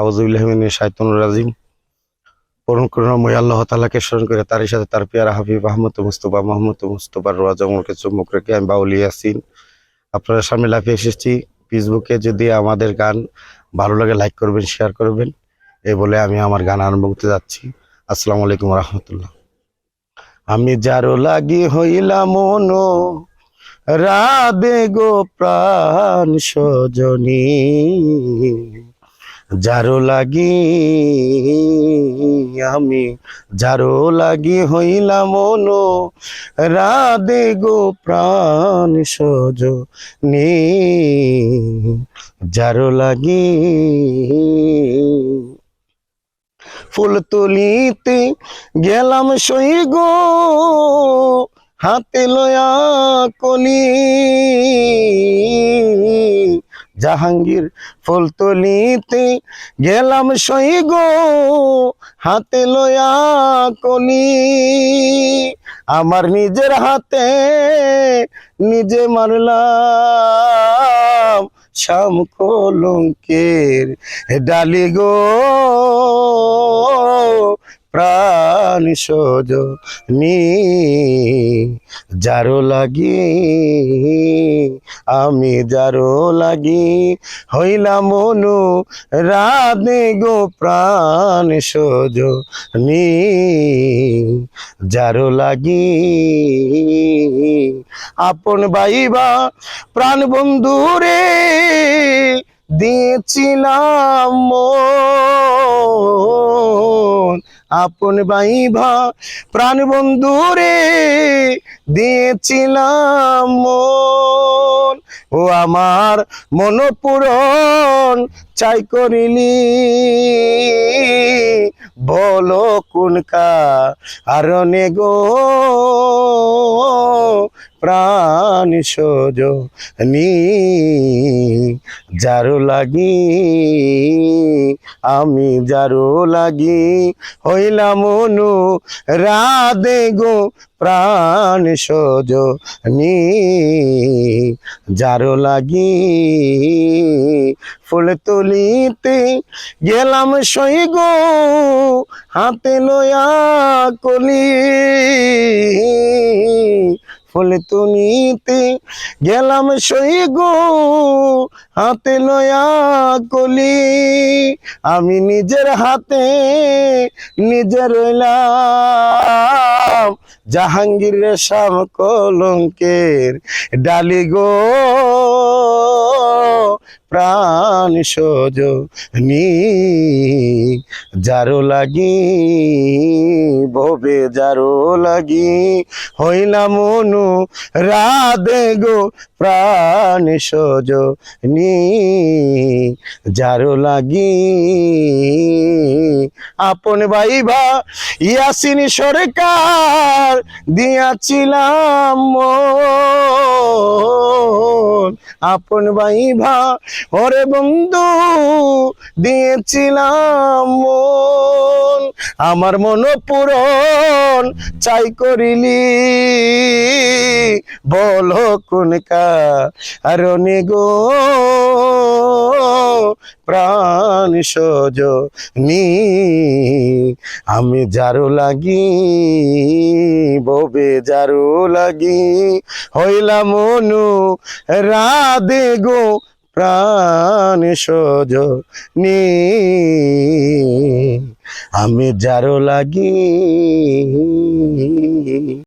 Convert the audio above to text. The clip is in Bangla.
আউজুবিল্লাহমিনী শায়তুনুর রাজিম। পরম করুণাময় আল্লাহ তালাকে স্মরণ করে তারই সাথে তার পেয়ারা হাবিব আহমদ মুস্তফা মোহাম্মদ মুস্তফার রাজমলকে চুম্বক রেখে আমি বাউলি ইয়াসিন। আপনারা সামনে লাইফে এসেছি। ফেসবুকে যদি আমাদের গান ভালো লাগে লাইক করবেন, শেয়ার করবেন। এই বলে আমি আমার গান আরম্ভ করতে যাচ্ছি। আসসালামু আলাইকুম রহমতুল্লাহ। আমি যারো লাগি হইলাম মনো, রাধে গো প্রাণ সজনী। যারো লাগি, আমি যারো লাগি হইলাম মনো। রাধে গো প্রাণ সজ নে। যারো লাগি। ফুল তুলিতে গেলাম সই গো, হাতে লয়া কলি। জাহাঙ্গীর ফুল তুলিতে গেলাম সই গো, হাতে লয়া কলি। আমার নিজের হাতে নিজে মারলাম শাম কলঙ্কের ডালি গো। প্রাণ সজনী যারো লাগি, আমি যারো লাগি হইলাম মনু রাধে গো প্রাণ সজনী যারো লাগি, আপন বাইবা প্রাণ বন্ধু রে, দিয়েছিলাম আপন বাইভা প্রাণ বন্ধু রে দিয়েছিলাম মন। ও আমার মনপুরন চাই করিলি। বলো কোন কারণে গো প্রাণ সজ নি, যারো লাগি, আমি যারো লাগি হইলাম মনু রাধে গো প্রাণ সজ নি, যারো লাগি, ফুল তুলিতে গেলাম সই গো, হাতে লয়া কলি। ফুল তুলিতে গেলাম সই গো হাতে লয়া কলি। আমি নিজের হাতে নিজের রইলাম জাহাঙ্গীর শাম কলঙ্কের ডালি গো, প্রাণ সজ নি, যারো লাগি, ভবে যারো লাগি হইলাম মনু রাধে গো, প্রাণ সজ নি। যারো লাগি আপন ভাইবা ইয়াসিন সরকার দিয়াছিলাম আপন ভাইভা ওরে বন্ধু, দিয়েছিলাম আমার মন পূরণ চাই করিলি। বলো কোন কারণে গো প্রাণ সজ নি। আমি যারো লাগি, ববে যারো লাগি হইলাম মনু রাধে গো প্রাণ সজ নি। আমি যারো লাগি।